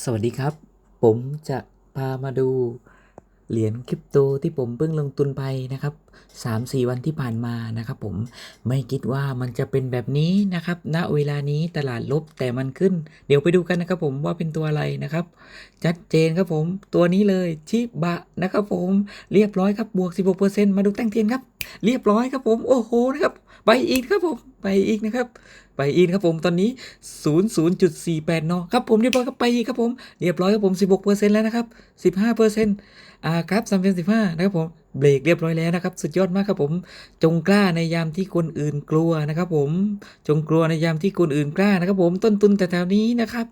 สวัสดีครับ ผมจะพามาดูเหรียญคริปโตที่ผมเพิ่งลงทุนไปนะครับ3-4 วันที่ผ่านมานะครับผมไม่คิดว่ามันจะเป็นแบบนี้นะครับณเวลานี้ตลาดลบแต่มันขึ้น เดี๋ยวไปดูกันนะครับผมว่าเป็นตัวอะไรนะครับ ชัดเจนครับผมตัวนี้เลยชิบะนะครับผมเรียบร้อยครับบวก 16%มาดูแต้งเทียนครับ เรียบร้อยครับผมโอ้โหนะครับไปอีกครับผมไปอีกนะครับไปอีกครับผมตอนนี้ 00.48นาะครับผมเรียบร้อยครับไปอีกครับผมเรียบร้อยครับผม 16%แล้วนะครับ 15%อ่าครับ3.15นะครับผมเบรกเรียบร้อยแล้วนะครับ สุดยอดมากครับผม จงกล้าในยามที่คนอื่นกลัวนะครับ ผมจงกลัวในยามที่คนอื่นกล้านะครับ ผมต้นทุนแต่แถวนี้นะครับ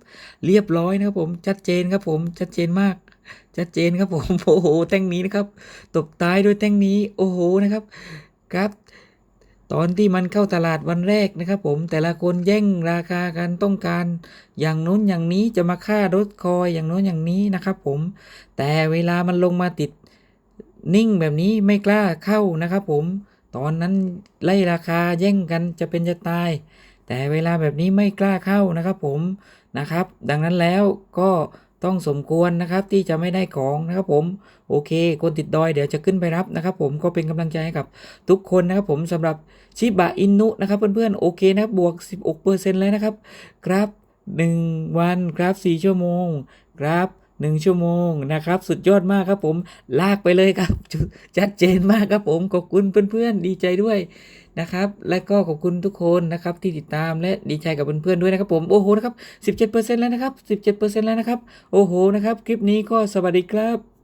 เรียบร้อยนะครับผมชัดเจนครับผมชัดเจนมาก ชัดเจนครับผม โอ้โห แท่งนี้นะครับตบท้ายด้วยแท่งนี้ โอ้โห นะครับ ครับ ตอนที่มันเข้าตลาดวันแรกนะครับผม แต่ละคนแย่งราคากันต้องการ อย่างโน้นอย่างนี้จะมาฆ่ารถคอยอย่างโน้นอย่างนี้นะครับผม แต่เวลามันลงมาติดนิ่งแบบนี้ไม่กล้าเข้านะครับผม ตอนนั้นไล่ราคาแย่งกันจะเป็นจะตาย แต่เวลาแบบนี้ไม่กล้าเข้านะครับผม นะครับ ดังนั้นแล้วก็ ต้องสมควรนะครับที่จะไม่ได้ของนะครับผมโอเค คนติดดอยเดี๋ยวจะขึ้นไปรับนะครับ ผมก็เป็นกำลังใจให้กับทุกคนนะครับ ผมสำหรับชิบะอินุนะครับเพื่อนๆโอเคนะครับบวก 16%เลยนะครับครับ1วันครับ4ชั่วโมงครับ1ชั่วโมงนะครับ สุดยอดมากครับผม ลากไปเลยครับ ชัดเจนมากครับผม ขอบคุณเพื่อนๆ ดีใจด้วยนะครับ และก็ขอบคุณทุกคนนะครับที่ติดตามและดีใจกับเพื่อนๆด้วยนะครับผมโอ้โหนะครับ 17%แล้วนะครับ 17%แล้วนะครับ โอ้โหนะครับ คลิปนี้ก็สวัสดีครับ